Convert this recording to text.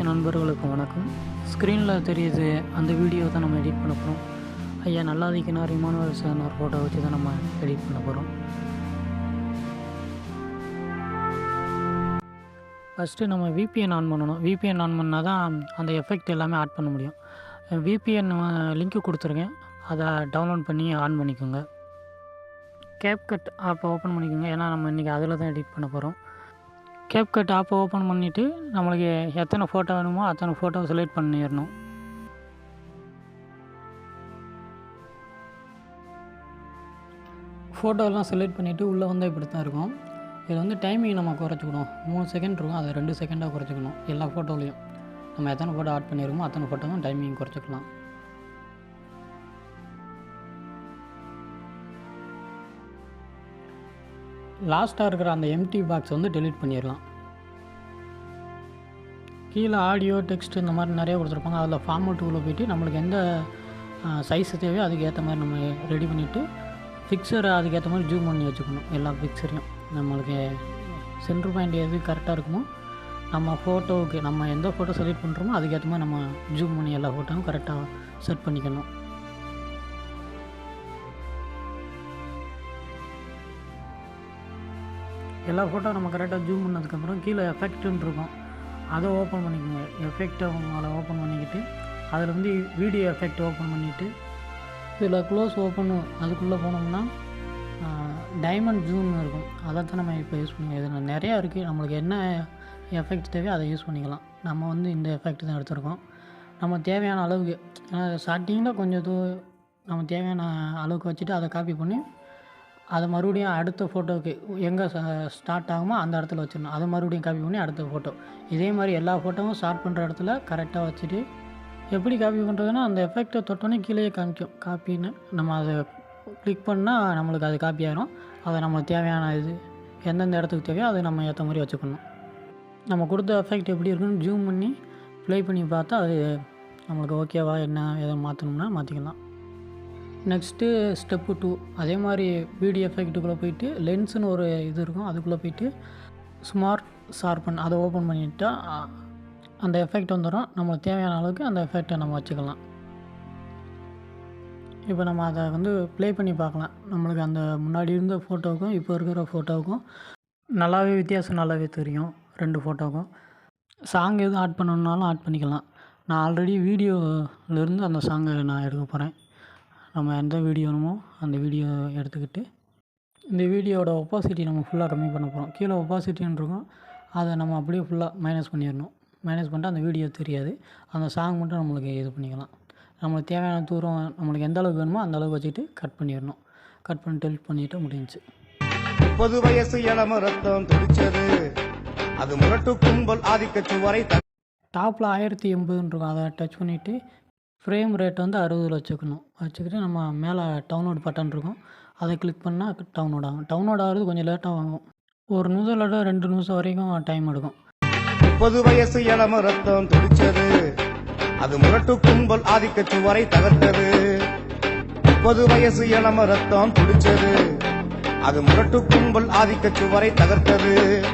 நண்பர்களுக்கு வணக்கம். ஸ்க்ரீனில் தெரியுது அந்த வீடியோ தான் நம்ம எடிட் பண்ண போகிறோம் ஐயா நல்லாதிக்கினார் இமானுவல் சார்னார் ஃபோட்டோ வச்சு தான் நம்ம எடிட் பண்ண போகிறோம் ஃபஸ்ட்டு நம்ம விபிஎன் ஆன் பண்ணணும். விபிஎன் ஆன் பண்ணால் தான் அந்த எஃபெக்ட் எல்லாமே ஆட் பண்ண முடியும். விபிஎன் லிங்க்கு கொடுத்துருக்கேன். அதை டவுன்லோட் பண்ணி ஆன் பண்ணிக்கோங்க. கேப்கட் ஆப்பை ஓப்பன் பண்ணிக்கோங்க. ஏன்னா நம்ம இன்றைக்கி அதில் தான் எடிட் பண்ண போகிறோம் கேப்கட் ஆப்பை ஓப்பன் பண்ணிவிட்டு நம்மளுக்கு எத்தனை ஃபோட்டோ வேணுமோ அத்தனை ஃபோட்டோ செலக்ட் பண்ணிடணும். ஃபோட்டோலாம் செலக்ட் பண்ணிவிட்டு உள்ளே வந்தால் இப்படி தான் இருக்கும். இதில் வந்து டைமிங் நம்ம குறைச்சிக்கணும். மூணு செகண்ட் இருக்கும். அதை ரெண்டு செகண்டாக குறைச்சிக்கணும். எல்லா ஃபோட்டோலையும் நம்ம எத்தனை ஃபோட்டோ ஆட் பண்ணியிருக்கோமோ அத்தனை ஃபோட்டோவும் டைமிங் குறைச்சிக்கலாம். லாஸ்ட்டாக இருக்கிற அந்த எம்டி பாக்ஸ் வந்து டெலீட் பண்ணிடலாம். கீழே ஆடியோ டெக்ஸ்ட் இந்த மாதிரி நிறைய கொடுத்துருப்பாங்க. அதில் ஃபார்மேட்டுக்குள்ளே போய்ட்டு நம்மளுக்கு எந்த சைஸ் தேவையோ அதுக்கு ஏற்ற மாதிரி நம்ம ரெடி பண்ணிவிட்டு ஃபிக்ஸரை அதுக்கேற்ற மாதிரி ஜூம் பண்ணி வச்சுக்கணும். எல்லா ஃபிக்ஸரையும் நம்மளுக்கு சென்டர் பாயிண்ட் எது கரெக்டாக இருக்குமோ நம்ம ஃபோட்டோவுக்கு நம்ம எந்த ஃபோட்டோ செலக்ட் பண்ணுறோமோ அதுக்கேற்ற மாதிரி நம்ம ஜூம் பண்ணி எல்லா ஃபோட்டோவும் கரெக்டாக செட் பண்ணிக்கணும். எல்லா ஃபோட்டோ நம்ம கரெக்டாக ஜூம் பண்ணதுக்கப்புறம் கீழே எஃபெக்ட்டுன்னு இருக்கும். அதை ஓப்பன் பண்ணிக்கோங்க. எஃபெக்டை அதை ஓப்பன் பண்ணிக்கிட்டு அதில் வந்து வீடியோ எஃபெக்ட் ஓப்பன் பண்ணிவிட்டு இதில் க்ளோஸ் ஓப்பன் அதுக்குள்ளே போனோம்னா டைமண்ட் ஜூம் இருக்கும். அதை தான் நம்ம இப்போ யூஸ் பண்ணிக்கலாம் இதில் நிறையா இருக்குது நம்மளுக்கு என்ன எஃபெக்ட் தேவையோ அதை யூஸ் பண்ணிக்கலாம். நம்ம வந்து இந்த எஃபெக்ட் தான் எடுத்திருக்கோம். நம்ம தேவையான அளவுக்கு ஏன்னா ஸ்டார்டிங்கில் கொஞ்சம் தூ நம்ம தேவையான அளவுக்கு வச்சுட்டு அதை காப்பி பண்ணி அதை மறுபடியும் அடுத்த ஃபோட்டோவுக்கு எங்கே ஸ்டார்ட் ஆகுமோ அந்த இடத்துல வச்சிடணும். அதை மறுபடியும் காப்பி பண்ணி அடுத்த ஃபோட்டோ இதே மாதிரி எல்லா ஃபோட்டோவும் ஸ்டார்ட் பண்ணுற இடத்துல கரெக்டாக வச்சுட்டு எப்படி காப்பி பண்ணுறதுன்னா அந்த எஃபெக்டை தொட்டோன்னே கீழே காமிக்கும். காப்பின்னு நம்ம அதை கிளிக் பண்ணால் நம்மளுக்கு அது காப்பி ஆகிரும் அதை நம்ம தேவையான இது எந்தெந்த இடத்துக்கு தேவையோ அதை நம்ம ஏற்ற மாதிரி வச்சுக்கணும். நம்ம கொடுத்த எஃபெக்ட் எப்படி இருக்குன்னு ஜூம் பண்ணி ப்ளே பண்ணி பார்த்தா அது நம்மளுக்கு ஓகேவா என்ன எதை மாற்றணும்னா மாற்றிக்கலாம் நெக்ஸ்ட்டு ஸ்டெப்பு டூ அதே மாதிரி வீடியோ எஃபெக்ட்டுக்குள்ளே போயிட்டு லென்ஸுன்னு ஒரு இது இருக்கும் அதுக்குள்ளே போயிட்டு ஸ்மார்ட் ஷார்பன் அதை ஓப்பன் பண்ணிட்டா அந்த எஃபெக்ட் வந்துடும் நம்மளுக்கு தேவையான அளவுக்கு அந்த எஃபெக்டை நம்ம வச்சுக்கலாம். இப்போ நம்ம அதை வந்து ப்ளே பண்ணி பார்க்கலாம். நம்மளுக்கு அந்த முன்னாடி இருந்த ஃபோட்டோவுக்கும் இப்போ இருக்கிற ஃபோட்டோவுக்கும் நல்லாவே வித்தியாசம் நல்லாவே தெரியும். ரெண்டு ஃபோட்டோவுக்கும் சாங் எதுவும் ஆட் பண்ணணுன்னாலும் ஆட் பண்ணிக்கலாம். நான் ஆல்ரெடி வீடியோவிலேருந்து அந்த சாங்கை நான் எடுக்க போகிறேன் நம்ம எந்த வீடியோ வேணுமோ அந்த வீடியோ எடுத்துக்கிட்டு இந்த வீடியோவோட ஒப்பாசிட்டி நம்ம ஃபுல்லாக கம்மி பண்ண போகிறோம் கீழே ஒப்பாசிட்டின்னு இருக்கும். அதை நம்ம அப்படியே ஃபுல்லாக மைனஸ் பண்ணிடணும். மைனஸ் பண்ணிட்டு அந்த வீடியோ தெரியாது. அந்த சாங் மட்டும் நம்மளுக்கு இது பண்ணிக்கலாம். நம்மளுக்கு தேவையான தூரம் நம்மளுக்கு எந்த அளவுக்கு வேணுமோ அந்த அளவுக்கு வச்சுட்டு கட் பண்ணிடணும். கட் பண்ணி டெலிட் பண்ணிவிட்டு முடிஞ்சுச்சு. முப்பது வயசு இளம ரத்தம் துடிச்சது அது முரட்டு கும்பல் ஆதிக்க சுவரை த- டாப்பில் ஆயிரத்தி எண்பதுன்னு இருக்கும். அதை டச் பண்ணிவிட்டு ஃப்ரேம் ரேட் வந்து அறுபதில் வச்சுக்கணும். வச்சுக்கிட்டு நம்ம மேலே டவுன்லோட் பட்டன் இருக்கும். அதை கிளிக் பண்ணால் டவுன்லோட் ஆகும். டவுன்லோட் ஆகிறது கொஞ்சம் லேட்டாக ஆகும் ஒரு நிமிஷம் இல்லாட்டா ரெண்டு நிமிஷம் வரைக்கும் டைம் எடுக்கும். முப்பது வயசு இளம ரத்தம் துடிச்சது. அது முரட்டு கும்பல் ஆதிக்க சுவரை தகர்த்தது. முப்பது வயசு இளம ரத்தம் துடிச்சது. அது முரட்டு கும்பல் ஆதிக்க சுவரை தகர்த்தது.